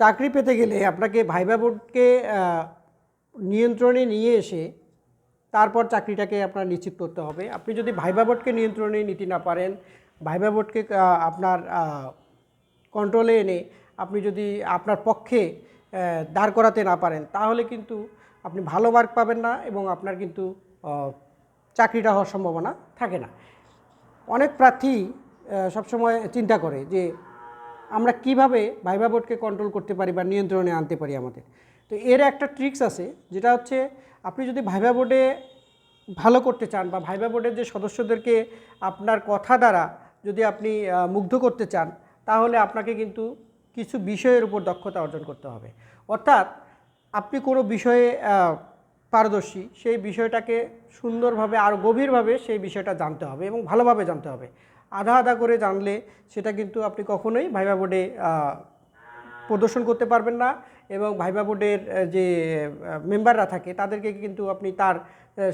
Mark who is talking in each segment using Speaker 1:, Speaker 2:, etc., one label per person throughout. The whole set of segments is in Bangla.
Speaker 1: চাকরি পেতে গেলে আপনাকে ভাইবা বোর্ডকে নিয়ন্ত্রণে নিয়ে এসে তারপর চাকরিটাকে আপনার নিশ্চিত করতে হবে। আপনি যদি ভাইবা বোর্ডকে নিয়ন্ত্রণে নিতে না পারেন, ভাইবা বোর্ডকে আপনার কন্ট্রোলে এনে আপনি যদি আপনার পক্ষে দাঁড় করাতে না পারেন, তাহলে কিন্তু আপনি ভালো মার্ক পাবেন না এবং আপনার কিন্তু চাকরিটা হওয়ার সম্ভাবনা থাকে না। অনেক প্রার্থী সবসময় চিন্তা করে যে আমরা কীভাবে ভাইবা বোর্ডকে কন্ট্রোল করতে পারি বা নিয়ন্ত্রণে আনতে পারি আমাদের? তো এর একটা ট্রিক্স আছে, যেটা হচ্ছে আপনি যদি ভাইবা বোর্ডে ভালো করতে চান বা ভাইবা বোর্ডের যে সদস্যদেরকে আপনার কথা দ্বারা যদি আপনি মুগ্ধ করতে চান, তাহলে আপনাকে কিন্তু কিছু বিষয়ের উপর দক্ষতা অর্জন করতে হবে। অর্থাৎ আপনি কোনো বিষয়ে পারদর্শী, সেই বিষয়টাকে সুন্দরভাবে আর গভীরভাবে সেই বিষয়টা জানতে হবে এবং ভালোভাবে জানতে হবে। আধা আধা করে জানলে সেটা কিন্তু আপনি কখনোই ভাইবা বোর্ডে প্রদর্শন করতে পারবেন না এবং ভাইবা বোর্ডের যে মেম্বাররা থাকে তাদেরকে কিন্তু আপনি তার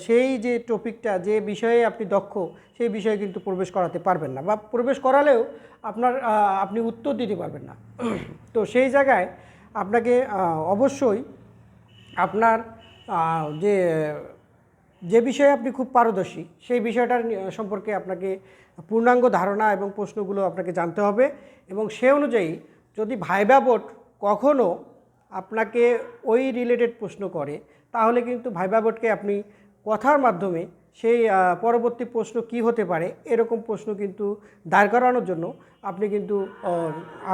Speaker 1: সেই যে টপিকটা, যে বিষয়ে আপনি দক্ষ সেই বিষয়ে কিন্তু প্রবেশ করাতে পারবেন না বা প্রবেশ করালেও আপনার আপনি উত্তর দিতে পারবেন না। তো সেই জায়গায় আপনাকে অবশ্যই আপনার যে যে বিষয়ে আপনি খুব পারদর্শী, সেই বিষয়টার সম্পর্কে আপনাকে পূর্ণাঙ্গ ধারণা এবং প্রশ্নগুলো আপনাকে জানতে হবে এবং সে অনুযায়ী যদি ভাইবা বোর্ড কখনও আপনাকে ওই রিলেটেড প্রশ্ন করে, তাহলে কিন্তু ভাইবা বোর্ডকে আপনি কথার মাধ্যমে সেই পরবর্তী প্রশ্ন কি হতে পারে এরকম প্রশ্ন কিন্তু দাঁড় করানোর জন্য আপনি কিন্তু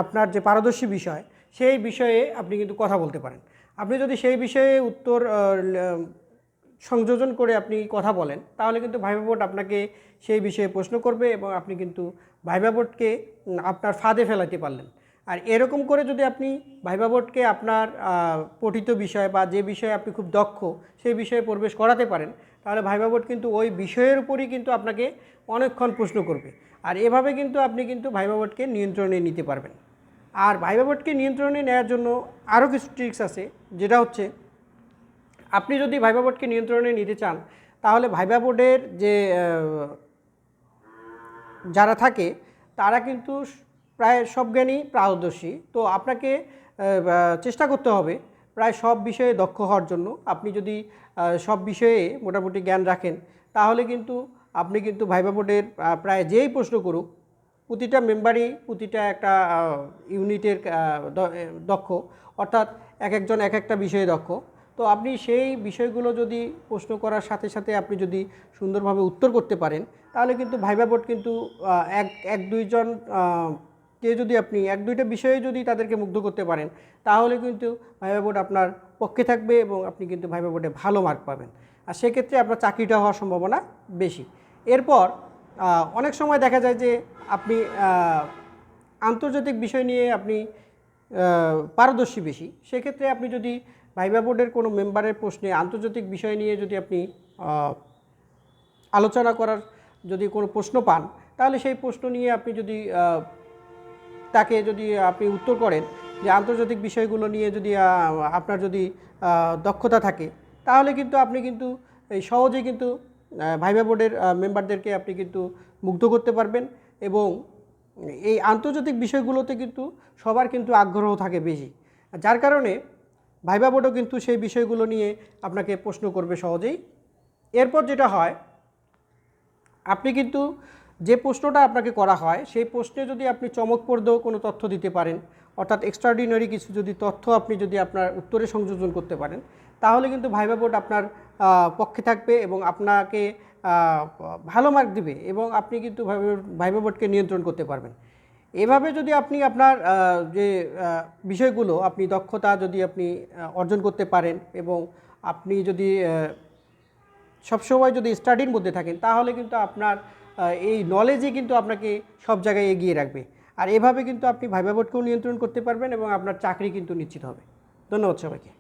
Speaker 1: আপনার যে পারদর্শী বিষয়, সেই বিষয়ে আপনি কিন্তু কথা বলতে পারেন। আপনি যদি সেই বিষয়ে উত্তর সংযোজন করে আপনি কথা বলেন, তাহলে কিন্তু ভাইবা বোর্ড আপনাকে সেই বিষয়ে প্রশ্ন করবে এবং আপনি কিন্তু ভাইবা বোর্ডকে আপনার ফাঁদে ফেলাতে পারলেন। আর এরকম করে যদি আপনি ভাইবা বোর্ডকে আপনার পঠিত বিষয় বা যে বিষয়ে আপনি খুব দক্ষ সেই বিষয়ে প্রবেশ করাতে পারেন, তাহলে ভাইবা বোর্ড কিন্তু ওই বিষয়ের উপরই কিন্তু আপনাকে অনেকক্ষণ প্রশ্ন করবে। আর এভাবে কিন্তু আপনি কিন্তু ভাইবা বোর্ডকে নিয়ন্ত্রণে নিতে পারবেন। আর ভাইবা বোর্ডকে নিয়ন্ত্রণে নেওয়ার জন্য আরও কিছু ট্রিক্স আছে, যেটা হচ্ছে আপনি যদি ভাইবা বোর্ডকে নিয়ন্ত্রণে নিতে চান, তাহলে ভাইবা বোর্ডের যে যারা থাকে, তারা কিন্তু প্রায় সব জ্ঞানই পারদর্শী। তো আপনাকে চেষ্টা করতে হবে প্রায় সব বিষয়ে দক্ষ হওয়ার জন্য। আপনি যদি সব বিষয়ে মোটামুটি জ্ঞান রাখেন, তাহলে কিন্তু আপনি কিন্তু ভাইবা বোর্ডের প্রায় যেই প্রশ্ন করুক, প্রতিটা মেম্বারই প্রতিটা একটা ইউনিটের দক্ষ। অর্থাৎ এক একজন এক একটা বিষয়ে দক্ষ। তো আপনি সেই বিষয়গুলো যদি প্রশ্ন করার সাথে সাথে আপনি যদি সুন্দরভাবে উত্তর করতে পারেন, তাহলে কিন্তু ভাইবা বোর্ড কিন্তু এক এক দুইজন কে যদি আপনি এক দুইটা বিষয়ে যদি তাদেরকে মুগ্ধ করতে পারেন, তাহলে কিন্তু ভাইবা বোর্ড আপনার পক্ষে থাকবে এবং আপনি কিন্তু ভাইবা বোর্ডে ভালো মার্ক পাবেন। আর সেক্ষেত্রে আপনার চাকরিটা হওয়ার সম্ভাবনা বেশি। এরপর অনেক সময় দেখা যায় যে আপনি আন্তর্জাতিক বিষয় নিয়ে আপনি পারদর্শী বেশি। সেক্ষেত্রে আপনি যদি ভাইবা বোর্ডের কোনো মেম্বারের প্রশ্নে আন্তর্জাতিক বিষয় নিয়ে যদি আপনি আলোচনা করার যদি কোনো প্রশ্ন পান, তাহলে সেই প্রশ্ন নিয়ে আপনি যদি তাকে যদি আপনি উত্তর করেন যে আন্তর্জাতিক বিষয়গুলো নিয়ে যদি আপনার যদি দক্ষতা থাকে, তাহলে কিন্তু আপনি কিন্তু এই সহজেই কিন্তু ভাইবা বোর্ডের মেম্বারদেরকে আপনি কিন্তু মুগ্ধ করতে পারবেন এবং এই আন্তর্জাতিক বিষয়গুলোতে কিন্তু সবার কিন্তু আগ্রহ থাকে বেশি। যার কারণে ভাইবা বোর্ডও কিন্তু সেই বিষয়গুলো নিয়ে আপনাকে প্রশ্ন করবে সহজেই। এরপর যেটা হয়, আপনি কিন্তু যে প্রশ্নটা আপনাকে করা হয়, সেই প্রশ্নে যদি আপনি চমকপ্রদ কোনো তথ্য দিতে পারেন, অর্থাৎ এক্সট্রাঅর্ডিনারি কিছু যদি তথ্য আপনি যদি আপনার উত্তরে সংযোজন করতে পারেন, তাহলে কিন্তু ভাইবা বোর্ড আপনার পক্ষে থাকবে এবং আপনাকে ভালো মার্ক দিবে এবং আপনি কিন্তু ভাইবা বোর্ড- ভাইবা বোর্ডকে নিয়ন্ত্রণ করতে পারবেন। এভাবে যদি আপনি আপনার যে বিষয়গুলো আপনি দক্ষতা যদি আপনি অর্জন করতে পারেন এবং আপনি যদি সবসময় যদি স্টাডির মধ্যে থাকেন, তাহলে কিন্তু আপনার এই নলেজই কিন্তু আপনাকে সব জায়গায় এগিয়ে রাখবে। আর এভাবে কিন্তু আপনি ভাইবা বোর্ডকেও নিয়ন্ত্রণ করতে পারবেন এবং আপনার চাকরি কিন্তু নিশ্চিত হবে। ধন্যবাদ সবাইকে।